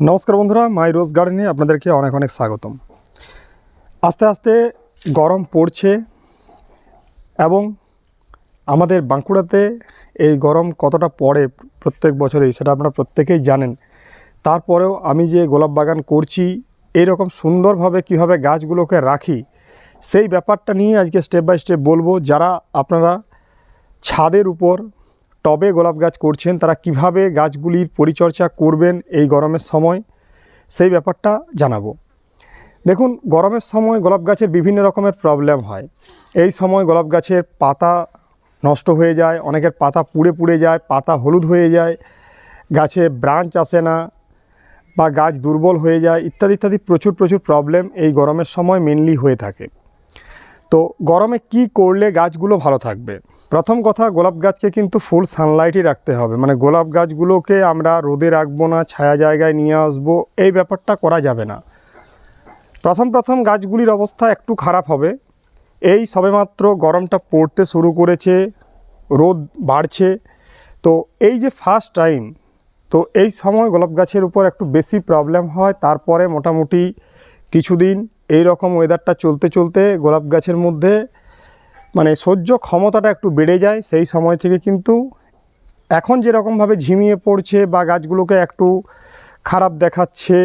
নমস্কার বন্ধুরা, মাই রোজ গার্ডেনে আপনাদেরকে অনেক অনেক স্বাগতম। আস্তে আস্তে গরম পড়ছে এবং আমাদের বাঁকুড়াতে এই গরম কতটা পড়ে প্রত্যেক বছরেই সেটা আপনারা প্রত্যেকেই জানেন। তারপরেও আমি যে গোলাপ বাগান করছি এইরকম সুন্দরভাবে কীভাবে গাছগুলোকে রাখি, সেই ব্যাপারটা নিয়ে আজকে স্টেপ বাই স্টেপ বলব। যারা আপনারা ছাদের উপর টবে গোলাপ গাছ করছেন, তারা কীভাবে গাছগুলির পরিচর্যা করবেন এই গরমের সময়, সেই ব্যাপারটা জানাব। দেখুন, গরমের সময় গোলাপ গাছের বিভিন্ন রকমের প্রবলেম হয়। এই সময় গোলাপ গাছের পাতা নষ্ট হয়ে যায়, অনেকের পাতা পুড়ে পুড়ে যায়, পাতা হলুদ হয়ে যায়, গাছে ব্রাঞ্চ আসে না বা গাছ দুর্বল হয়ে যায়, ইত্যাদি ইত্যাদি প্রচুর প্রচুর প্রবলেম এই গরমের সময় মেনলি হয়ে থাকে। তো গরমে কি করলে গাছগুলো ভালো থাকবে? প্রথম কথা, গোলাপ গাছকে কিন্তু ফুল সানলাইটই রাখতে হবে। মানে গোলাপ গাছগুলোকে আমরা রোদে রাখব না, ছায়া জায়গায় নিয়ে আসব, এই ব্যাপারটা করা যাবে না। প্রথম প্রথম গাছগুলির অবস্থা একটু খারাপ হবে। এই সবেমাত্র গরমটা পড়তে শুরু করেছে, রোদ বাড়ছে। তো এই যে ফার্স্ট টাইম তো এই সময় গোলাপ গাছের উপর একটু বেশি প্রবলেম হয়। তারপরে মোটামুটি কিছুদিন এই রকম ওয়েদারটা চলতে চলতে গোলাপ গাছের মধ্যে মানে সহ্য ক্ষমতাটা একটু বেড়ে যায়, সেই সময় থেকে কিন্তু এখন যেরকমভাবে ঝিমিয়ে পড়ছে বা গাছগুলোকে একটু খারাপ দেখাচ্ছে,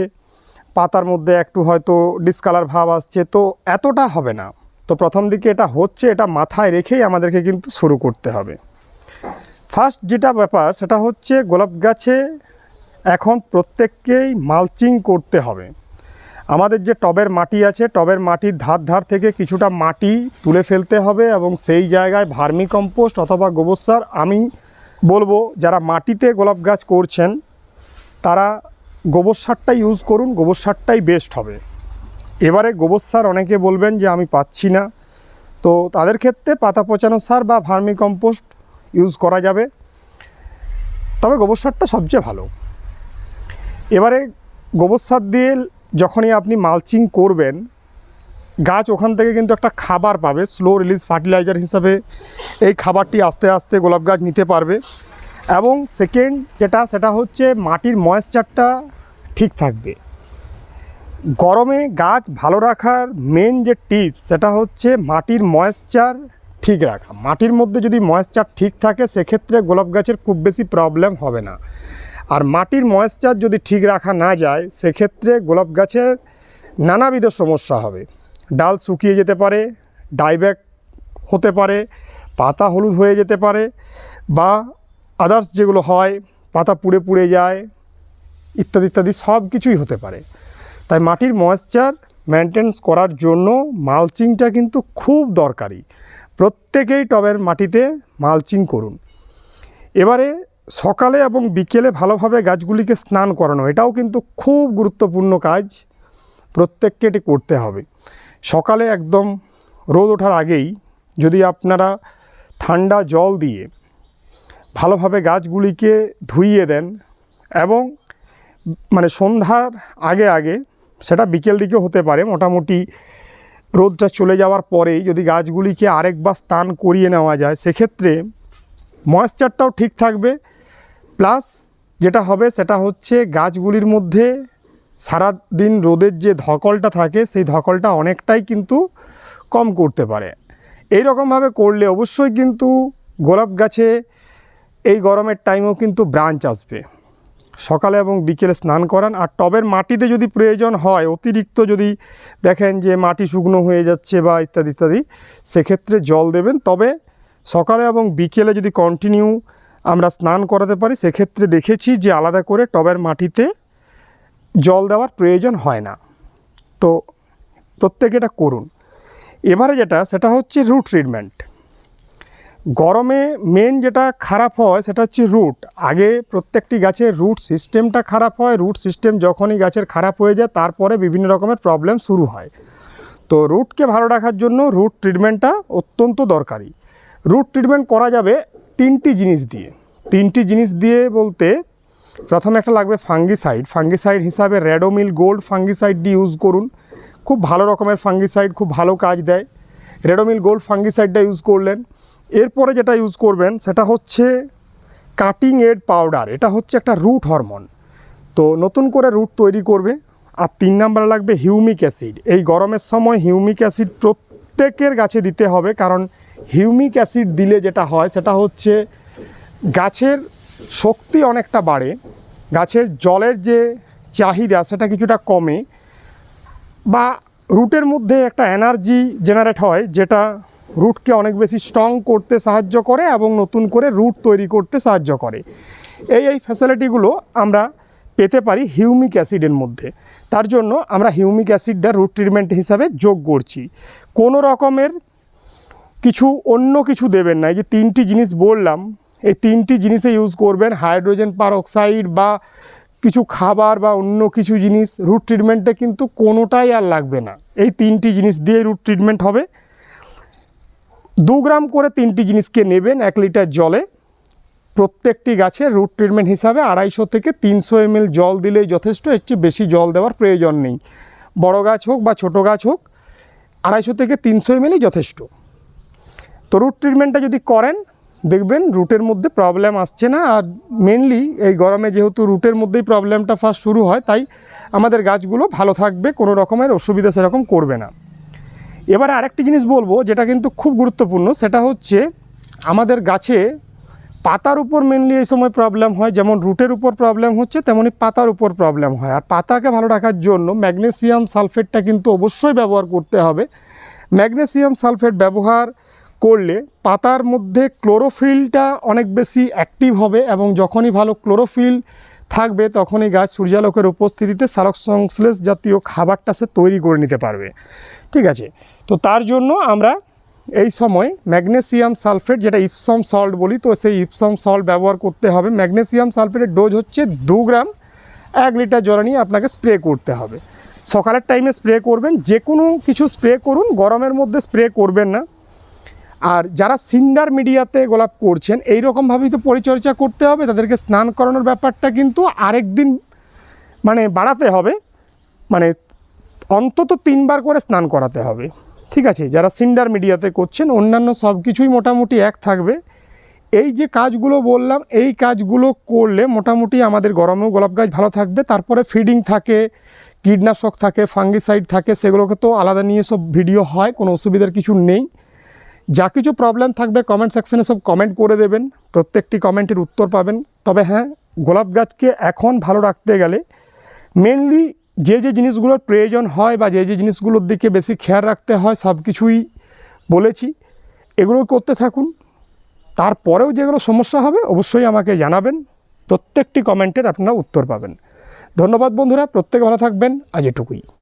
পাতার মধ্যে একটু হয়তো ডিসকালার ভাব আসছে, তো এতটা হবে না। তো প্রথম দিকে এটা হচ্ছে, এটা মাথায় রেখেই আমাদেরকে কিন্তু শুরু করতে হবে। ফার্স্ট যেটা ব্যাপার, সেটা হচ্ছে গোলাপ গাছে এখন প্রত্যেককেই মালচিং করতে হবে। আমাদের যে টবের মাটি আছে, টবের মাটির ধার ধার থেকে কিছুটা মাটি তুলে ফেলতে হবে এবং সেই জায়গায় ভার্মি কম্পোস্ট অথবা গোবর সার আমি বলব, যারা মাটিতে গোলাপ গাছ করছেন, তারা গোবর সারটাই ইউজ করুন, গোবর সারটাই বেস্ট হবে। এবারে গোবর সার অনেকে বলবেন যে আমি পাচ্ছি না। তো তাদের ক্ষেত্রে পাতা পচানো সার বা ভার্মি কম্পোস্ট ইউজ করা যাবে। তবে গোবর সারটা সবচেয়ে ভালো। এবারে গোবর সার দিয়ে যখনই আপনি মালচিং করবেন, গাছ ওখান থেকে কিন্তু একটা খাবার পাবে স্লো রিলিজ ফার্টিলাইজার হিসাবে। এই খাবারটি আস্তে আস্তে গোলাপ গাছ নিতে পারবে। এবং সেকেন্ড যেটা, সেটা হচ্ছে মাটির ময়েশ্চারটা ঠিক থাকবে। গরমে গাছ ভালো রাখার মেন যে টিপস সেটা হচ্ছে মাটির ময়েশ্চার ঠিক রাখা। মাটির মধ্যে যদি ময়েশ্চার ঠিক থাকে, সেক্ষেত্রে গোলাপ গাছের খুব বেশি প্রবলেম হবে না। আর মাটির ময়েশ্চার যদি ঠিক রাখা না যায়, সেক্ষেত্রে গোলাপ গাছের নানাবিধ সমস্যা হবে। ডাল শুকিয়ে যেতে পারে, ডাইব্যাক হতে পারে, পাতা হলুদ হয়ে যেতে পারে বা আদার্স যেগুলো হয়, পাতা পুড়ে পুড়ে যায়, ইত্যাদি ইত্যাদি সব কিছুই হতে পারে। তাই মাটির ময়েশ্চার মেনটেন্স করার জন্য মালচিংটা কিন্তু খুব দরকারি। প্রত্যেকেই টবের মাটিতে মালচিং করুন। এবারে সকালে এবং বিকেলে ভালোভাবে গাছগুলিকে স্নান করানো, এটাও কিন্তু খুব গুরুত্বপূর্ণ কাজ প্রত্যেককে এটি করতে হবে। সকালে একদম রোদ ওঠার আগেই যদি আপনারা ঠান্ডা জল দিয়ে ভালোভাবে গাছগুলিকে ধুইয়ে দেন এবং মানে সন্ধ্যার আগে আগে, সেটা বিকেল দিকে হতে পারে, মোটামুটি রোদটা চলে যাওয়ার পরেই যদি গাছগুলিকে আরেকবার স্নান করিয়ে নেওয়া যায়, সেক্ষেত্রে ময়েশ্চারটাও ঠিক থাকবে। প্লাস যেটা হবে সেটা হচ্ছে গাছগুলির মধ্যে সারা দিন রোদের যে ধকলটা থাকে, সেই ধকলটা অনেকটাই কিন্তু কম করতে পারে। এই রকমভাবে করলে অবশ্যই কিন্তু গোলাপ গাছে এই গরমের টাইমেও কিন্তু ব্রাঞ্চ আসবে। সকালে এবং বিকেলে স্নান করান, আর টবের মাটিতে যদি প্রয়োজন হয়, অতিরিক্ত যদি দেখেন যে মাটি শুকনো হয়ে যাচ্ছে বা ইত্যাদি ইত্যাদি, সেক্ষেত্রে জল দেবেন। তবে সকালে এবং বিকেলে যদি কন্টিনিউ আমরা স্নান করাতে পারি, সেক্ষেত্রে দেখেছি যে আলাদা করে টবের মাটিতে জল দেওয়ার প্রয়োজন হয় না। তো প্রত্যেকে এটা করুন। এবারে যেটা, সেটা হচ্ছে রুট ট্রিটমেন্ট গরমে মেন যেটা খারাপ হয়, সেটা হচ্ছে রুট আগে প্রত্যেকটি গাছের রুট সিস্টেমটা খারাপ হয় রুট সিস্টেম যখনই গাছের খারাপ হয়ে যায়, তারপরে বিভিন্ন রকমের প্রবলেম শুরু হয়। তো রুটকে ভালো রাখার জন্য রুট ট্রিটমেন্টটা অত্যন্ত দরকারি। রুট ট্রিটমেন্ট করা যাবে তিনটি জিনিস দিয়ে। তিনটি জিনিস দিয়ে বলতে প্রথমে একটা লাগবে ফাঙ্গিসাইড ফাঙ্গিসাইড হিসাবে রেডোমিল গোল্ড ফাঙ্গিসাইডটি ইউজ করুন। খুব ভালো রকমের ফাঙ্গিসাইড খুব ভালো কাজ দেয়। রেডোমিল গোল্ড ফাঙ্গিসাইডটা ইউজ করলেন। এরপরে যেটা ইউজ করবেন, সেটা হচ্ছে কাটিং এড পাউডার এটা হচ্ছে একটা রুট হরমোন তো নতুন করে রুট তৈরি করবে। আর তিন নাম্বার লাগবে হিউমিক অ্যাসিড এই গরমের সময় হিউমিক অ্যাসিড প্রত্যেকের গাছে দিতে হবে। কারণ হিউমিক অ্যাসিড দিলে যেটা হয়, সেটা হচ্ছে গাছের শক্তি অনেকটা বাড়ে, গাছের জলের যে চাহিদা সেটা কিছুটা কমে বা রুটের মধ্যে একটা এনার্জি জেনারেট হয় যেটা রুটকে অনেক বেশি স্ট্রং করতে সাহায্য করে এবং নতুন করে রুট তৈরি করতে সাহায্য করে। এই এই ফ্যাসিলিটিগুলো আমরা পেতে পারি হিউমিক অ্যাসিডের মধ্যে। তার জন্য আমরা হিউমিক অ্যাসিডটা রুট ট্রিটমেন্ট হিসাবে যোগ করছি। কোনো রকমের কিছু, অন্য কিছু দেবেন না। এই যে তিনটি জিনিস বললাম এই তিনটি জিনিসে ইউজ করবেন হাইড্রোজেন পারঅক্সাইড বা কিছু খাবার বা অন্য কিছু জিনিস রুট ট্রিটমেন্টে কিন্তু কোনোটাই আর লাগবে না। এই তিনটি জিনিস দিয়ে রুট ট্রিটমেন্ট হবে। দু গ্রাম করে তিনটি জিনিসকে নেবেন এক লিটার জলে। প্রত্যেকটি গাছে রুট ট্রিটমেন্ট হিসাবে আড়াইশো থেকে তিনশো এমএল জল দিলেই যথেষ্ট, এর চেয়ে বেশি জল দেওয়ার প্রয়োজন নেই। বড় গাছ হোক বা ছোট গাছ হোক, আড়াইশো থেকে তিনশো এমএলই যথেষ্ট। তো রুট ট্রিটমেন্টটা যদি করেন দেখবেন রুটের মধ্যে প্রবলেম আসছে না আর মেনলি এই গরমে যেহেতু রুটের মধ্যেই প্রবলেমটা ফার্স্ট শুরু হয়, তাই আমাদের গাছগুলো ভালো থাকবে, কোনো রকমের অসুবিধা সেরকম করবে না। এবারে আরেকটি জিনিস বলব, যেটা কিন্তু খুব গুরুত্বপূর্ণ, সেটা হচ্ছে আমাদের গাছে পাতার উপর মেনলি এই সময় প্রবলেম হয়, যেমন রুটের উপর প্রবলেম হচ্ছে, তেমনি পাতার উপর প্রবলেম হয়। আর পাতাকে ভালো রাখার জন্য ম্যাগনেসিয়াম সালফেটটা কিন্তু অবশ্যই ব্যবহার করতে হবে। ম্যাগনেসিয়াম সালফেট ব্যবহার করলে পাতার মধ্যে ক্লোরোফিলটা অনেক বেশি অ্যাক্টিভ হবে এবং যখনই ভালো ক্লোরোফিল থাকবে তখনই গাছ সূর্যালোকের উপস্থিতিতে সালোক সংশ্লেষ জাতীয় খাবারটা সে তৈরি করে নিতে পারবে। ঠিক আছে? তো তার জন্য আমরা এই সময় ম্যাগনেসিয়াম সালফেট, যেটা ইপসম সল্ট বলি, তো সেই ইপসম সল্ট ব্যবহার করতে হবে। ম্যাগনেসিয়াম সালফেটের ডোজ হচ্ছে দু গ্রাম, এক লিটার জল নিয়ে আপনাকে স্প্রে করতে হবে। সকালের টাইমে স্প্রে করবেন যে কোনো কিছু স্প্রে করুন, গরমের মধ্যে স্প্রে করবেন না। আর যারা সিন্ডার মিডিয়াতে গোলাপ করছেন এই রকমভাবেই তো পরিচর্যা করতে হবে। তাদেরকে স্নান করানোর ব্যাপারটা কিন্তু আরেক দিন মানে বাড়াতে হবে। মানে অন্তত তিনবার করে স্নান করাতে হবে। ঠিক আছে, যারা সিন্ডার মিডিয়াতে করছেন, অন্যান্য সব কিছুই মোটামুটি এক থাকবে। এই যে কাজগুলো বললাম, এই কাজগুলো করলে মোটামুটি আমাদের গরমেও গোলাপ গাছ ভালো থাকবে। তারপরে ফিডিং থাকে, কীটনাশক থাকে, ফাঙ্গিসাইড থাকে, সেগুলোকে তো আলাদা নিয়ে সব ভিডিও হয়, কোনো অসুবিধার কিছু নেই। যা কিছু প্রবলেম থাকবে কমেন্ট সেকশনে সব কমেন্ট করে দেবেন, প্রত্যেকটি কমেন্টের উত্তর পাবেন। তবে হ্যাঁ গোলাপ গাছকে এখন ভালো রাখতে গেলে মেনলি যে যে জিনিসগুলোর প্রয়োজন হয় বা যে যে জিনিসগুলোর দিকে বেশি খেয়াল রাখতে হয়, সব কিছুই বলেছি। এগুলো করতে থাকুন। তারপরেও যেগুলো সমস্যা হবে, অবশ্যই আমাকে জানাবেন। প্রত্যেকটি কমেন্টের আপনারা উত্তর পাবেন। ধন্যবাদ বন্ধুরা, প্রত্যেকে ভালো থাকবেন। আজ এটুকুই।